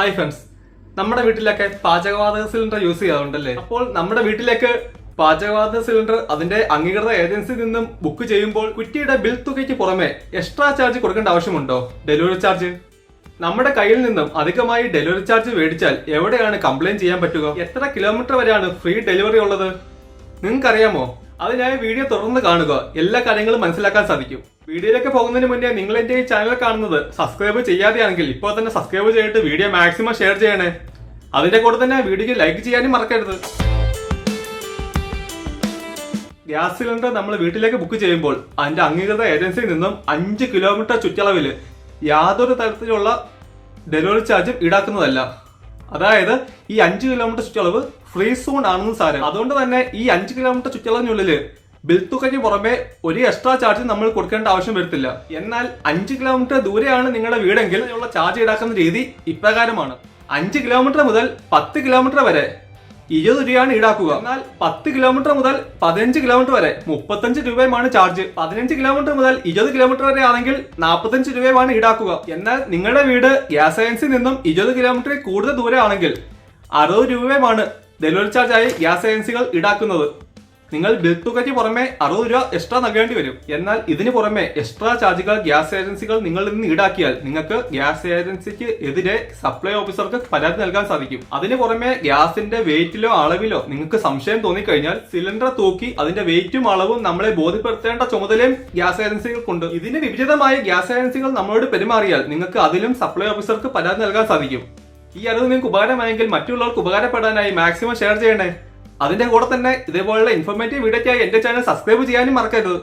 Hi friends നമ്മുടെ വീട്ടിലൊക്കെ പാചകവാതക സിലിണ്ടർ യൂസ് ചെയ്യാറുണ്ടല്ലേ? അപ്പോൾ നമ്മുടെ വീട്ടിലേക്ക് പാചകവാതക സിലിണ്ടർ അതിന്റെ അംഗീകൃത ഏജൻസിയിൽ നിന്നും ബുക്ക് ചെയ്യുമ്പോൾ കുറ്റിയുടെ ബിൽ തുകയ്ക്ക് പുറമെ എക്സ്ട്രാ ചാർജ് കൊടുക്കേണ്ട ആവശ്യമുണ്ടോ? ഡെലിവറി ചാർജ് നമ്മുടെ കയ്യിൽ നിന്നും അധികമായി ഡെലിവറി ചാർജ് മേടിച്ചാൽ എവിടെയാണ് കംപ്ലൈന്റ് ചെയ്യാൻ പറ്റുക? എത്ര കിലോമീറ്റർ വരെയാണ് ഫ്രീ ഡെലിവറി ഉള്ളത്? നിങ്ങൾക്കറിയാമോ? അതിനായി വീഡിയോ തുടർന്ന് കാണുക. എല്ലാ കാര്യങ്ങളും മനസ്സിലാക്കാൻ സാധിക്കും. വീഡിയോയിലേക്ക് പോകുന്നതിന് മുന്നേ നിങ്ങൾ എന്റെ ഈ ചാനൽ കാണുന്നത് സബ്സ്ക്രൈബ് ചെയ്യാതെയാണെങ്കിൽ ഇപ്പോൾ തന്നെ സബ്സ്ക്രൈബ് ചെയ്തിട്ട് വീഡിയോ മാക്സിമം ഷെയർ ചെയ്യണേ. അതിന്റെ കൂടെ തന്നെ വീഡിയോക്ക് ലൈക്ക് ചെയ്യാനും മറക്കരുത്. ഗ്യാസ് സിലിണ്ടർ നമ്മൾ വീട്ടിലേക്ക് ബുക്ക് ചെയ്യുമ്പോൾ അതിന്റെ അംഗീകൃത ഏജൻസിയിൽ നിന്നും അഞ്ച് കിലോമീറ്റർ ചുറ്റളവിൽ യാതൊരു തരത്തിലുള്ള ഡെലിവറി ചാർജും ഈടാക്കുന്നതല്ല. അതായത് ഈ അഞ്ച് കിലോമീറ്റർ ചുറ്റളവ് ഫ്രീ സോൺ ആണെന്ന് സാരം. അതുകൊണ്ട് തന്നെ ഈ അഞ്ച് കിലോമീറ്റർ ചുറ്റളവിനുള്ളിൽ ബിൽ തുകയ്ക്ക് പുറമെ ഒരു എക്സ്ട്രാ ചാർജ് നമ്മൾ കൊടുക്കേണ്ട ആവശ്യം വരത്തില്ല. എന്നാൽ അഞ്ച് കിലോമീറ്റർ ദൂരെയാണ് നിങ്ങളുടെ വീടെങ്കിൽ ഉള്ള ചാർജ് ഈടാക്കുന്ന രീതി ഇപ്രകാരമാണ്. അഞ്ച് കിലോമീറ്റർ മുതൽ പത്ത് കിലോമീറ്റർ വരെ ഇരുപത് രൂപയാണ് ഈടാക്കുക. എന്നാൽ പത്ത് കിലോമീറ്റർ മുതൽ പതിനഞ്ച് കിലോമീറ്റർ വരെ മുപ്പത്തഞ്ച് രൂപയുമാണ് ചാർജ് പതിനഞ്ച് കിലോമീറ്റർ മുതൽ ഇരുപത് കിലോമീറ്റർ വരെ ആണെങ്കിൽ നാൽപ്പത്തഞ്ച് രൂപയുമാണ് ഈടാക്കുക. എന്നാൽ നിങ്ങളുടെ വീട് ഗ്യാസ് ഏജൻസിയിൽ നിന്നും ഇരുപത് കിലോമീറ്ററിൽ കൂടുതൽ ദൂരെ ആണെങ്കിൽ അറുപത് രൂപയുമാണ് ഡെലിവറി ചാർജായി ഗ്യാസ് ഏജൻസികൾ ഈടാക്കുന്നത്. നിങ്ങൾ ബിൽ തുകയ്ക്ക് പുറമെ അറുപത് രൂപ എക്സ്ട്രാ നൽകേണ്ടി വരും. എന്നാൽ ഇതിന് പുറമെ എക്സ്ട്രാ ചാർജുകൾ ഗ്യാസ് ഏജൻസികൾ നിങ്ങളിൽ നിന്ന് ഈടാക്കിയാൽ നിങ്ങൾക്ക് ഗ്യാസ് ഏജൻസിക്ക് എതിരെ സപ്ലൈ ഓഫീസർക്ക് പരാതി നൽകാൻ സാധിക്കും. അതിന് പുറമെ ഗ്യാസിന്റെ വെയിറ്റിലോ അളവിലോ നിങ്ങൾക്ക് സംശയം തോന്നിക്കഴിഞ്ഞാൽ സിലിണ്ടർ തൂക്കി അതിന്റെ വെയിറ്റും അളവും നമ്മളെ ബോധ്യപ്പെടുത്തേണ്ട ചുമതലയും ഗ്യാസ് ഏജൻസികൾക്കുണ്ട്. ഇതിന് വിപരീതമായി ഗ്യാസ് ഏജൻസികൾ നമ്മളോട് പെരുമാറിയാൽ നിങ്ങൾക്ക് അതിലും സപ്ലൈ ഓഫീസർക്ക് പരാതി നൽകാൻ സാധിക്കും. ഈ അറിവ് നിങ്ങൾക്ക് ഉപകാരമായെങ്കിൽ മറ്റുള്ളവർക്ക് ഉപകാരപ്പെടാനായി മാക്സിമം ഷെയർ ചെയ്യണേ അതിന്റെ കൂടെ തന്നെ ഇതേപോലുള്ള ഇൻഫോർമേറ്റീവ് വീഡിയോയ്ക്കായി എന്റെ ചാനൽ സബ്സ്ക്രൈബ് ചെയ്യാനും മറക്കരുത്.